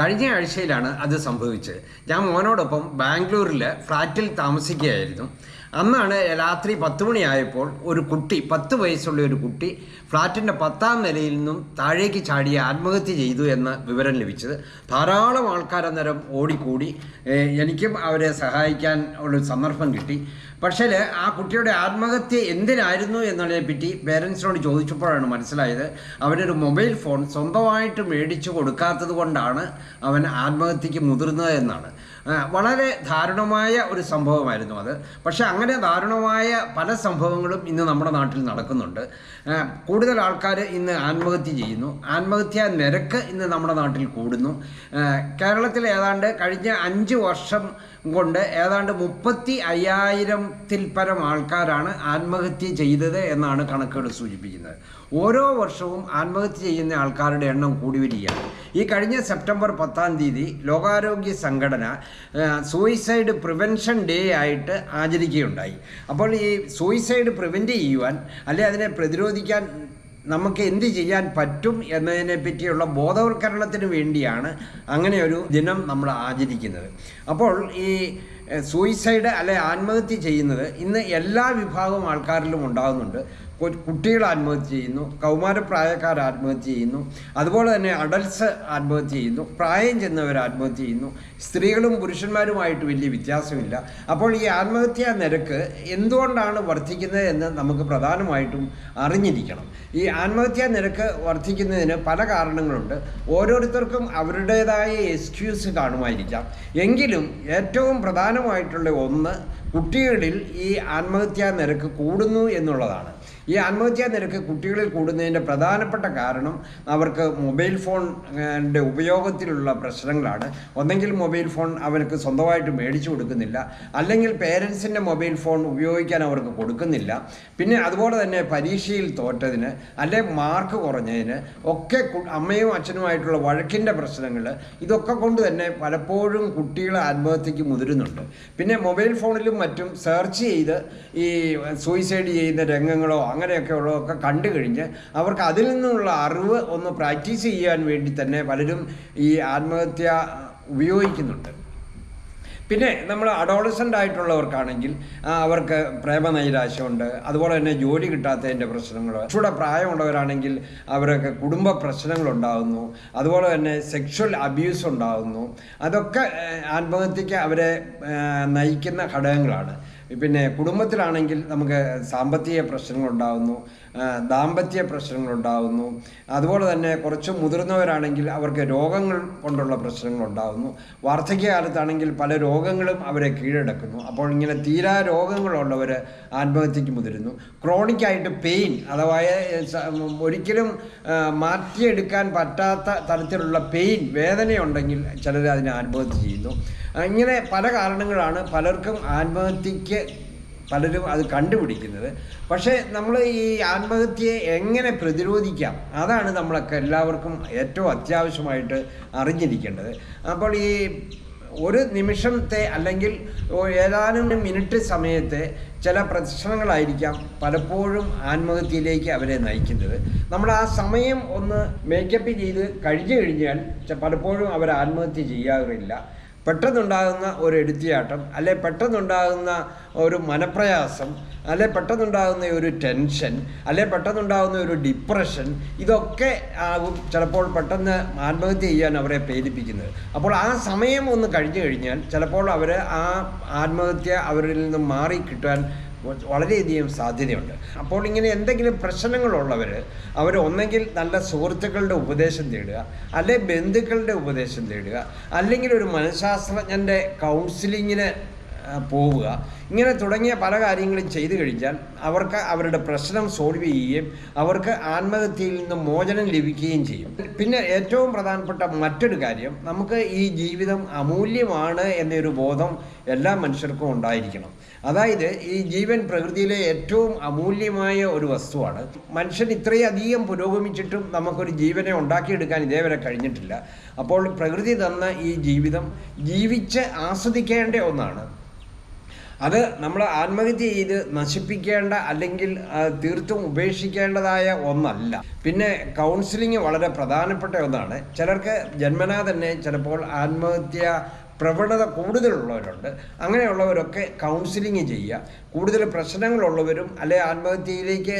കഴിഞ്ഞ ആഴ്ചയിലാണ് അത് സംഭവിച്ചത്. ഞാൻ മോനോടൊപ്പം ബാംഗ്ലൂരിൽ ഫ്ലാറ്റിൽ താമസിക്കുകയായിരുന്നു. അന്നാണ് രാത്രി പത്ത് മണിയായപ്പോൾ ഒരു കുട്ടി പത്ത് വയസ്സുള്ള ഒരു കുട്ടി ഫ്ലാറ്റിന്റെ പത്താം നിലയിൽ നിന്നും താഴേക്ക് ചാടി ആത്മഹത്യ ചെയ്തു എന്ന വിവരം ലഭിച്ചത്. ധാരാളം ആൾക്കാർ അന്നേരം ഓടിക്കൂടി എനിക്കും അവരെ സഹായിക്കാൻ ഉള്ള സന്ദർഭം കിട്ടി. പക്ഷേ ആ കുട്ടിയുടെ ആത്മഹത്യ എന്തിനായിരുന്നു എന്നതിനെപ്പറ്റി പേരൻസിനോട് ചോദിച്ചപ്പോഴാണ് മനസ്സിലായത്. അവനൊരു മൊബൈൽ ഫോൺ സ്വന്തമായിട്ട് മേടിച്ചു കൊടുക്കാത്തത് കൊണ്ടാണ് അവൻ ആത്മഹത്യക്ക് മുതിർന്നത് എന്നാണ്. വളരെ ദാരുണമായ ഒരു സംഭവമായിരുന്നു അത്. പക്ഷേ അങ്ങനെ ദാരുണമായ പല സംഭവങ്ങളും ഇന്ന് നമ്മുടെ നാട്ടിൽ നടക്കുന്നുണ്ട്. കൂടുതൽ ആൾക്കാർ ഇന്ന് ആത്മഹത്യ ചെയ്യുന്നു. ആത്മഹത്യാ നിരക്ക് ഇന്ന് നമ്മുടെ നാട്ടിൽ കൂടുന്നു. കേരളത്തിൽ ഏതാണ്ട് കഴിഞ്ഞ അഞ്ച് വർഷം കൊണ്ട് ഏതാണ്ട് മുപ്പത്തി അയ്യായിരത്തിൽ പരം ആൾക്കാരാണ് ആത്മഹത്യ ചെയ്തത് എന്നാണ് കണക്കുകൾ സൂചിപ്പിക്കുന്നത്. ഓരോ വർഷവും ആത്മഹത്യ ചെയ്യുന്ന ആൾക്കാരുടെ എണ്ണം കൂടി വരികയാണ്. ഈ കഴിഞ്ഞ സെപ്റ്റംബർ പത്താം തീയതി ലോകാരോഗ്യ സംഘടന സൂയിസൈഡ് പ്രിവെൻഷൻ ഡേ ആയിട്ട് ആചരിക്കുകയുണ്ടായി. അപ്പോൾ ഈ സൂയിസൈഡ് പ്രിവെന്റ് ചെയ്യുവാൻ അല്ലെ അതിനെ പ്രതിരോധിക്കാൻ നമുക്ക് എന്ത് ചെയ്യാൻ പറ്റും എന്നതിനെ പറ്റിയുള്ള ബോധവൽക്കരണത്തിന് വേണ്ടിയാണ് അങ്ങനെ ഒരു ദിനം നമ്മൾ ആചരിക്കുന്നത്. അപ്പോൾ ഈ സൂയിസൈഡ് അല്ലെ ആത്മഹത്യ ചെയ്യുന്നത് ഇന്ന് എല്ലാ വിഭാഗം ആൾക്കാരിലും ഉണ്ടാകുന്നുണ്ട്. കുട്ടികൾ ആത്മഹത്യ ചെയ്യുന്നു കൗമാരപ്രായക്കാർ ആത്മഹത്യ ചെയ്യുന്നു അതുപോലെ തന്നെ അഡൽട്സ് ആത്മഹത്യ ചെയ്യുന്നു പ്രായം ചെന്നവർ ആത്മഹത്യ ചെയ്യുന്നു സ്ത്രീകളും പുരുഷന്മാരുമായിട്ട് വലിയ വ്യത്യാസമില്ല. അപ്പോൾ ഈ ആത്മഹത്യാ നിരക്ക് എന്തുകൊണ്ടാണ് വർദ്ധിക്കുന്നത് എന്ന് നമുക്ക് പ്രധാനമായിട്ടും അറിഞ്ഞിരിക്കണം. ഈ ആത്മഹത്യാ നിരക്ക് വർദ്ധിക്കുന്നതിന് പല കാരണങ്ങളുണ്ട്. ഓരോരുത്തർക്കും അവരുടേതായ എക്സ്ക്യൂസ് കാണുമായിരിക്കാം. എങ്കിലും ഏറ്റവും പ്രധാനമായിട്ടുള്ള ഒന്ന് കുട്ടികളിൽ ഈ ആത്മഹത്യാ നിരക്ക് കൂടുന്നു എന്നുള്ളതാണ്. ഈ ആത്മഹത്യാ നിരക്ക് കുട്ടികളിൽ കൂടുന്നതിന്റെ പ്രധാനപ്പെട്ട കാരണം അവർക്ക് മൊബൈൽ ഫോണിന്റെ ഉപയോഗത്തിലുള്ള പ്രശ്നങ്ങളാണ്. ഒന്നെങ്കിൽ മൊബൈൽ ഫോൺ അവർക്ക് സ്വന്തമായിട്ട് മേടിച്ചു കൊടുക്കുന്നില്ല. അല്ലെങ്കിൽ പേരൻസിന്റെ മൊബൈൽ ഫോൺ ഉപയോഗിക്കാൻ അവർക്ക് കൊടുക്കുന്നില്ല. പിന്നെ അതുപോലെ തന്നെ പരീക്ഷയിൽ തോറ്റതിന് അല്ലെ മാർക്ക് കുറഞ്ഞതിന് ഒക്കെ അമ്മയും അച്ഛനുമായിട്ടുള്ള വഴക്കിന്റെ പ്രശ്നങ്ങൾ ഇതൊക്കെ കൊണ്ട് തന്നെ പലപ്പോഴും കുട്ടികൾ ആത്മഹത്യക്ക് മുതിരുന്നുണ്ട്. പിന്നെ മൊബൈൽ ഫോണിലും മറ്റും സെർച്ച് ചെയ്ത് ഈ സൂയിസൈഡ് ചെയ്യുന്ന രംഗങ്ങളോ അങ്ങനെയൊക്കെ ഉള്ളതൊക്കെ കണ്ടു കഴിഞ്ഞ് അവർക്ക് അതിൽ നിന്നുള്ള അറിവ് ഒന്ന് പ്രാക്ടീസ് ചെയ്യാൻ വേണ്ടി തന്നെ പലരും ഈ ആത്മഹത്യ ഉപയോഗിക്കുന്നുണ്ട്. പിന്നെ നമ്മൾ അഡോളസന്റ് ആയിട്ടുള്ളവർക്കാണെങ്കിൽ അവർക്ക് പ്രേമനൈരാശ്യമുണ്ട് അതുപോലെ തന്നെ ജോലി കിട്ടാത്തതിന്റെ പ്രശ്നങ്ങൾ കുറച്ചുകൂടെ പ്രായമുള്ളവരാണെങ്കിൽ അവർക്ക് കുടുംബ പ്രശ്നങ്ങളുണ്ടാകുന്നു അതുപോലെ തന്നെ സെക്ഷൽ അബ്യൂസ് ഉണ്ടാകുന്നു അതൊക്കെ ആത്മഹത്യക്ക് അവരെ നയിക്കുന്ന ഘടകങ്ങളാണ്. പിന്നെ കുടുംബത്തിലാണെങ്കിൽ നമുക്ക് സാമ്പത്തിക പ്രശ്നങ്ങളുണ്ടാകുന്നു ആ, ദാമ്പത്യ പ്രശ്നങ്ങളുണ്ടാകുന്നു അതുപോലെ തന്നെ കുറച്ച് മുതിർന്നവരാണെങ്കിൽ അവർക്ക് രോഗങ്ങൾ കൊണ്ടുള്ള പ്രശ്നങ്ങളുണ്ടാകുന്നു വാർദ്ധക്യകാലത്താണെങ്കിൽ പല രോഗങ്ങളും അവരെ കീഴടക്കുന്നു. അപ്പോൾ ഇങ്ങനെ തീരാ രോഗങ്ങളുള്ളവർ ആത്മഹത്യക്ക് മുതിരുന്നു. ക്രോണിക്കായിട്ട് പെയിൻ അഥവാ ഒരിക്കലും മാറ്റിയെടുക്കാൻ പറ്റാത്ത തരത്തിലുള്ള പെയിൻ വേദനയുണ്ടെങ്കിൽ ചിലർ അതിനെ ആത്മഹത്യ ചെയ്യുന്നു. ഇങ്ങനെ പല കാരണങ്ങളാണ് പലർക്കും ആത്മഹത്യക്ക് പലരും അത് കണ്ടുപിടിക്കുന്നത്. പക്ഷേ നമ്മൾ ഈ ആത്മഹത്യയെ എങ്ങനെ പ്രതിരോധിക്കാം? അതാണ് നമ്മളൊക്കെ എല്ലാവർക്കും ഏറ്റവും അത്യാവശ്യമായിട്ട് അറിഞ്ഞിരിക്കേണ്ടത്. അപ്പോൾ ഈ ഒരു നിമിഷത്തെ അല്ലെങ്കിൽ ഏതാനും മിനിറ്റ് സമയത്തെ ചില പ്രശ്നങ്ങളായിരിക്കാം പലപ്പോഴും ആത്മഹത്യയിലേക്ക് അവരെ നയിക്കുന്നത്. നമ്മൾ ആ സമയം ഒന്ന് മേക്കപ്പ് ചെയ്ത് കഴിഞ്ഞു കഴിഞ്ഞാൽ പലപ്പോഴും അവർ ആത്മഹത്യ ചെയ്യാറില്ല. പെട്ടെന്നുണ്ടാകുന്ന ഒരു എടുത്തിയാട്ടം അല്ലെ പെട്ടെന്നുണ്ടാകുന്ന ഒരു മനപ്രയാസം അല്ലെ പെട്ടെന്നുണ്ടാകുന്ന ഒരു ടെൻഷൻ അല്ലെ പെട്ടെന്നുണ്ടാകുന്ന ഒരു ഡിപ്രഷൻ ഇതൊക്കെ ആകും ചിലപ്പോൾ പെട്ടെന്ന് ആത്മഹത്യ ചെയ്യാൻ അവരെ പ്രേരിപ്പിക്കുന്നത്. അപ്പോൾ ആ സമയം ഒന്ന് കഴിഞ്ഞു കഴിഞ്ഞാൽ ചിലപ്പോൾ അവർ ആ ആത്മഹത്യ അവരിൽ നിന്ന് മാറി കിട്ടാൻ വളരെയധികം സാധ്യതയുണ്ട്. അപ്പോൾ ഇങ്ങനെ എന്തെങ്കിലും പ്രശ്നങ്ങളുള്ളവർ അവർ ഒന്നെങ്കിൽ നല്ല സുഹൃത്തുക്കളുടെ ഉപദേശം തേടുക അല്ലെ ബന്ധുക്കളുടെ ഉപദേശം തേടുക അല്ലെങ്കിൽ ഒരു മനഃശാസ്ത്രജ്ഞന്റെ കൗൺസിലിങ്ങിന് പോവുക. ഇങ്ങനെ തുടങ്ങിയ പല കാര്യങ്ങളും ചെയ്തു കഴിഞ്ഞാൽ അവർക്ക് അവരുടെ പ്രശ്നം സോൾവ് ചെയ്യുകയും അവർക്ക് ആത്മഹത്യയിൽ നിന്ന് മോചനം ലഭിക്കുകയും ചെയ്യും. പിന്നെ ഏറ്റവും പ്രധാനപ്പെട്ട മറ്റൊരു കാര്യം നമുക്ക് ഈ ജീവിതം അമൂല്യമാണ് എന്നൊരു ബോധം എല്ലാ മനുഷ്യർക്കും ഉണ്ടായിരിക്കണം. അതായത് ഈ ജീവൻ പ്രകൃതിയിലെ ഏറ്റവും അമൂല്യമായ ഒരു വസ്തുവാണ്. മനുഷ്യൻ ഇത്രയധികം പുരോഗമിച്ചിട്ടും നമുക്കൊരു ജീവനെ ഉണ്ടാക്കിയെടുക്കാൻ ഇതേവരെ കഴിഞ്ഞിട്ടില്ല. അപ്പോൾ പ്രകൃതി തന്ന ഈ ജീവിതം ജീവിച്ച് ആസ്വദിക്കേണ്ട ഒന്നാണ്. അത് നമ്മൾ ആത്മഹത്യ ചെയ്ത് നശിപ്പിക്കേണ്ട അല്ലെങ്കിൽ തീർത്തും ഉപേക്ഷിക്കേണ്ടതായ ഒന്നല്ല. പിന്നെ കൗൺസിലിംഗ് വളരെ പ്രധാനപ്പെട്ട ഒന്നാണ്. ചിലർക്ക് ജന്മനാ തന്നെ ചിലപ്പോൾ ആത്മഹത്യ പ്രവണത കൂടുതലുള്ളവരുണ്ട്. അങ്ങനെയുള്ളവരൊക്കെ കൗൺസിലിംഗ് ചെയ്യുക. കൂടുതൽ പ്രശ്നങ്ങളുള്ളവരും അല്ലെ ആത്മഹത്യയിലേക്ക്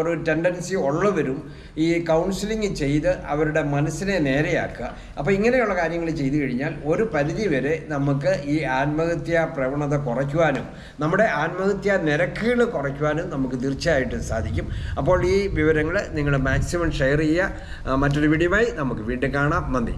ഒരു ടെൻഡൻസി ഉള്ളവരും ഈ കൗൺസിലിംഗ് ചെയ്ത് അവരുടെ മനസ്സിനെ നേരെയാക്കുക. അപ്പോൾ ഇങ്ങനെയുള്ള കാര്യങ്ങൾ ചെയ്തു കഴിഞ്ഞാൽ ഒരു പരിധിവരെ നമുക്ക് ഈ ആത്മഹത്യാ പ്രവണത കുറയ്ക്കുവാനും നമ്മുടെ ആത്മഹത്യാ നിരക്കുകൾ കുറയ്ക്കുവാനും നമുക്ക് തീർച്ചയായിട്ടും സാധിക്കും. അപ്പോൾ ഈ വിവരങ്ങൾ നിങ്ങൾ മാക്സിമം ഷെയർ ചെയ്യുക. മറ്റൊരു വീഡിയോയുമായി നമുക്ക് വീണ്ടും കാണാം. നന്ദി.